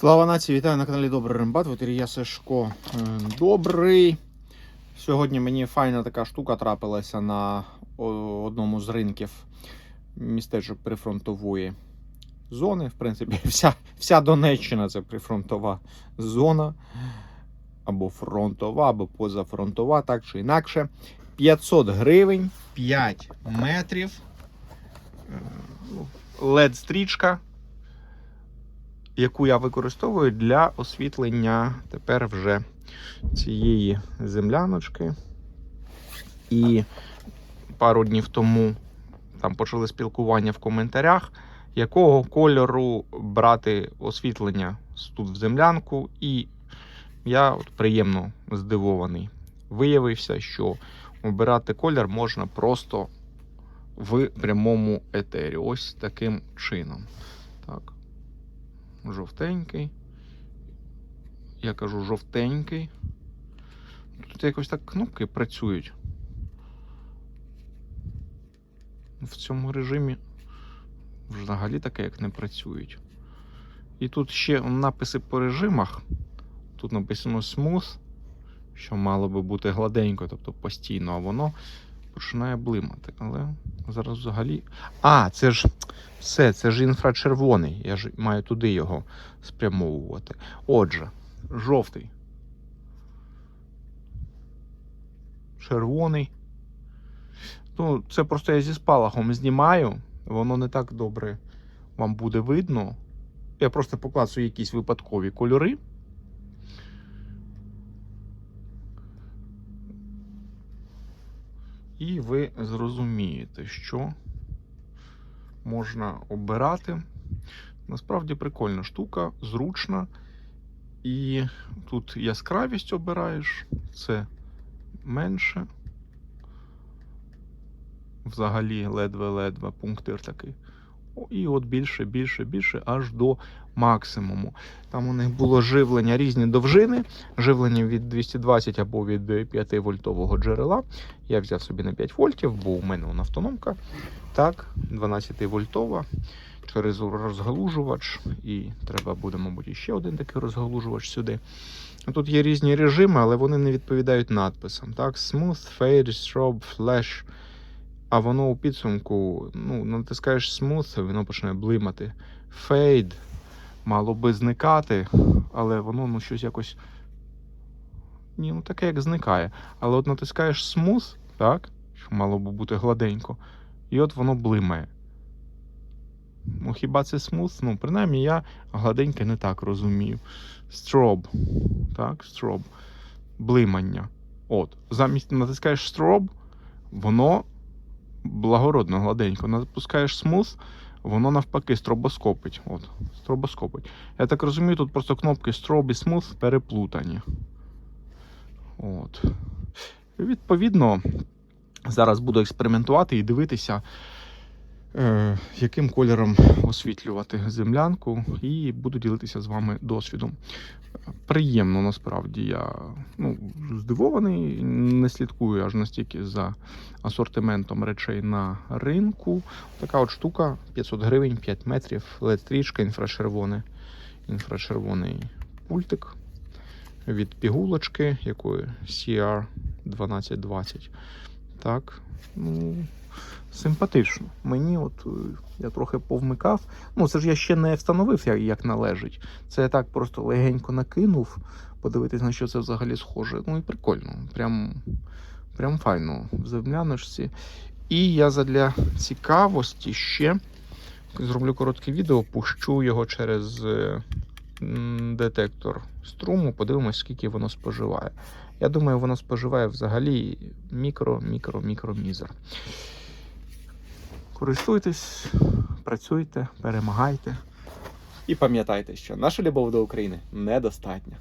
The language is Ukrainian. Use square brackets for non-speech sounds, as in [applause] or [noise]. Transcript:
Слава нації, вітаю на каналі Добрий Рембат. В ефірі я Сашко Е, Добрий. Сьогодні мені файна така штука трапилася на одному з ринків містечок прифронтової зони. В принципі, [laughs] вся, вся Донеччина це прифронтова зона. Або фронтова, або позафронтова, так чи інакше. 500 гривень, 5 метрів. led стрічка яку я використовую для освітлення тепер вже цієї земляночки. І пару днів тому там почали спілкування в коментарях, якого кольору брати освітлення тут в землянку. І я от приємно здивований. Виявився, що обирати колір можна просто в прямому етері. Ось таким чином. Так жовтенький. Я кажу жовтенький. Тут якось так кнопки працюють. В цьому режимі взагалі таке як не працюють. І тут ще написи по режимах. Тут написано Smooth, що мало би бути гладенько, тобто постійно, а воно починає блимати. Але зараз взагалі. А, це ж все, це ж інфрачервоний. Я ж маю туди його спрямовувати. Отже, жовтий. Червоний. Ну, це просто я зі спалахом знімаю. Воно не так добре вам буде видно. Я просто поклацаю якісь випадкові кольори. І ви зрозумієте, що можна обирати. Насправді прикольна штука, зручна. І тут яскравість обираєш, це менше. Взагалі, ледве-ледве пунктир такий. О, І от більше, більше, більше, аж до максимуму. Там у них було живлення різні довжини, живлення від 220 або від 5 вольтового джерела. Я взяв собі на 5 вольтів, бо у мене вона автономка. Так, 12 вольтова через розгалужувач. І треба буде, мабуть, ще один такий розгалужувач сюди. Тут є різні режими, але вони не відповідають надписам. Так, Smooth, Fade, Strobe, Flash. А воно у підсумку, ну, натискаєш Smooth, воно почне блимати. Fade мало би зникати, але воно ну, щось якось. Ні, ну таке як зникає. Але от натискаєш Smooth, так, що мало би бути гладенько, і от воно блимає. Ну, хіба це смуз? Ну, принаймні я гладеньке не так розумію. Строб. Так, строб. Блимання. От. Замість натискаєш строб, воно благородно гладенько. Напускаєш смуз, воно навпаки стробоскопить. От, стробоскопить. Я так розумію, тут просто кнопки строб і смуз переплутані. От. Відповідно, зараз буду експериментувати і дивитися. Е, яким кольором освітлювати землянку, і буду ділитися з вами досвідом. Приємно, насправді, я ну, здивований, не слідкую аж настільки за асортиментом речей на ринку. Така от штука 500 гривень, 5 метрів, LED-стрічка, інфрачервоний, пультик від пігулочки, якої CR 1220. Так, ну. Симпатично. Мені, от е, я трохи повмикав. Ну, це ж я ще не встановив, як, як належить. Це я так просто легенько накинув, подивитись, на що це взагалі схоже. Ну і прикольно. Прям, прям файно в земляночці. І я задля цікавості ще зроблю коротке відео, пущу його через е, детектор струму, подивимось, скільки воно споживає. Я думаю, воно споживає взагалі мікро, мікро, мікро мізер. Користуйтесь, працюйте, перемагайте. І пам'ятайте, що наша любов до України недостатня.